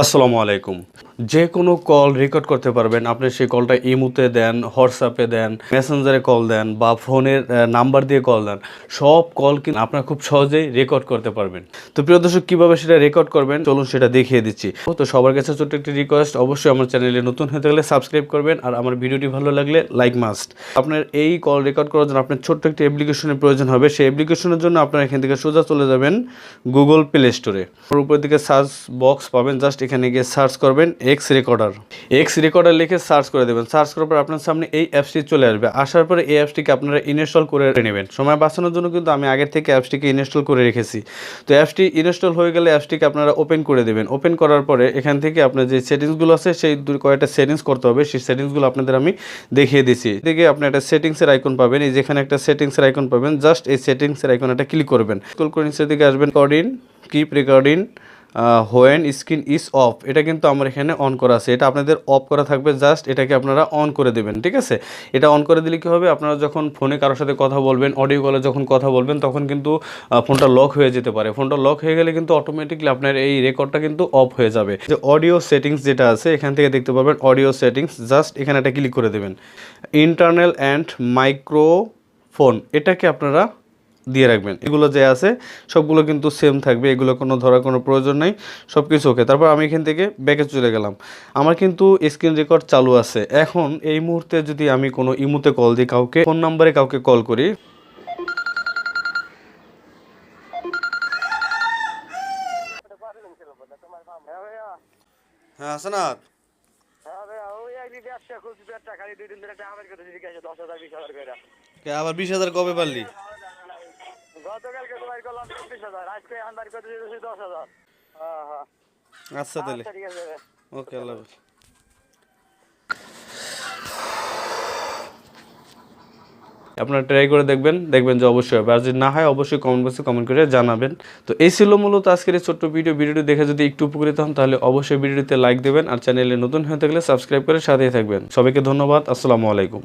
আসসালামু আলাইকুম। যে কোনো কল রেকর্ড করতে পারবেন। আপনি সেই কলটা ইমুতে দেন হোয়াটসঅ্যাপে দেন মেসেঞ্জারে কল দেন বা ফোনের নাম্বার দিয়ে কল দেন, সব কল কিন্তু আপনারা খুব সহজেই রেকর্ড করতে পারবেন। তো প্রিয় দর্শক, কীভাবে সেটা রেকর্ড করবেন? চলুন সেটা দেখিয়ে দিচ্ছি। তো সবার কাছে ছোট্ট একটি রিকোয়েস্ট অবশ্যই আমার চ্যানেলে নতুন হতে গেলে সাবস্ক্রাইব করবেন আর আমার ভিডিওটি ভালো লাগলে লাইক মাস্ট আপনার এই কল রেকর্ড করার জন্য আপনার ছোট্ট একটি অ্যাপ্লিকেশনের প্রয়োজন হবে। সেই অ্যাপ্লিকেশনের জন্য আপনারা এখান থেকে সোজা চলে যাবেন গুগল প্লে স্টোরে উপর দিকে সার্চ বক্স পাবেন। জাস্ট এখানে গিয়ে সার্চ করবেন এক্স রেকর্ডার এক্স রেকর্ডার লিখে সার্চ করে দেবেন। সার্চ করার পর আপনার সামনে এই অ্যাপসটি চলে আসবে। আসার পরে এই অ্যাপসটিকে আপনারা ইনস্টল করে নেবেন। সময় বাঁচানোর জন্য কিন্তু আমি আগের থেকে অ্যাপসটিকে ইনস্টল করে রেখেছি। তো অ্যাপসটি ইনস্টল হয়ে গেলে অ্যাপসটিকে আপনারা ওপেন করে দেবেন। ওপেন করার পরে এখান থেকে আপনার যে সেটিংসগুলো আছে, সেই কয়েকটা সেটিংস করতে হবে। সেই সেটিংসগুলো আপনাদের আমি দেখিয়ে দিচ্ছি। এদিকে আপনি একটা সেটিংসের আইকন পাবেন। এই যেখানে একটা সেটিংসের আইকন পাবেন জাস্ট এই সেটিংসের আইকন একটা ক্লিক করবেন। স্কুল করে নিচের দিকে আসবেন। Recording keep recording when screen is off এটা কিন্তু আমার এখানে অন করা আছে। এটা আপনাদের অফ করা থাকবে জাস্ট এটাকে আপনারা অন করে দেবেন, ঠিক আছে? এটা অন করে দিলে কী হবে? আপনারা যখন ফোনে কারোর সাথে কথা বলবেন অডিও কলে যখন কথা বলবেন, তখন কিন্তু ফোনটা লক হয়ে যেতে পারে। ফোনটা লক হয়ে গেলে কিন্তু অটোমেটিকলি আপনার এই রেকর্ডটা কিন্তু অফ হয়ে যাবে। যে অডিও সেটিংস যেটা আছে, এখান থেকে দেখতে পাবেন অডিও সেটিংস জাস্ট এখানে একটা ক্লিক করে দেবেন। ইন্টারনাল অ্যান্ড মাইক্রোফোন এটাকে আপনারা দিয়ে রাখবেন। এগুলো যে আছে সবগুলো কিন্তু সেম থাকবে। এগুলো কোনো ধরার কোনো প্রয়োজন নেই। সব কিছু ওকে তারপর আমি এখান থেকে ব্যাকে চলে গেলাম। আমার কিন্তু স্ক্রিন রেকর্ড চালু আছে। এখন এই মুহূর্তে যদি আমি কোনো ইমুতে কল দিই কাউকে ফোন নাম্বারে কাউকে কল করি। হ্যাঁ হ্যাঁ হাসানাত ধরে আবার বিশ হাজার কবে পারলি? গতকালকে বাইর করলাম চব্বিশ হাজার আজকে এখন বাইর করে দিয়েছি দশ হাজার। হ্যাঁ হ্যাঁ। আচ্ছা তাহলে। আচ্ছা ঠিক আছে। ওকে আল্লাহ আপনারা ট্রাই করে দেখবেন দেখবেন যে অবশ্যই হবে। আর যদি না হয় অবশ্যই কমেন্ট বক্সে কমেন্ট করে জানাবেন। তো এই ছিল মূলত আজকের এই ছোট্ট ভিডিও ভিডিওটি দেখে যদি একটু উপকৃত হন তাহলে অবশ্যই ভিডিওটিতে লাইক দেবেন। আর চ্যানেলে নতুন হয়ে থাকলে সাবস্ক্রাইব করে সাথেই থাকবেন। সবাইকে ধন্যবাদ। আসসালামু আলাইকুম।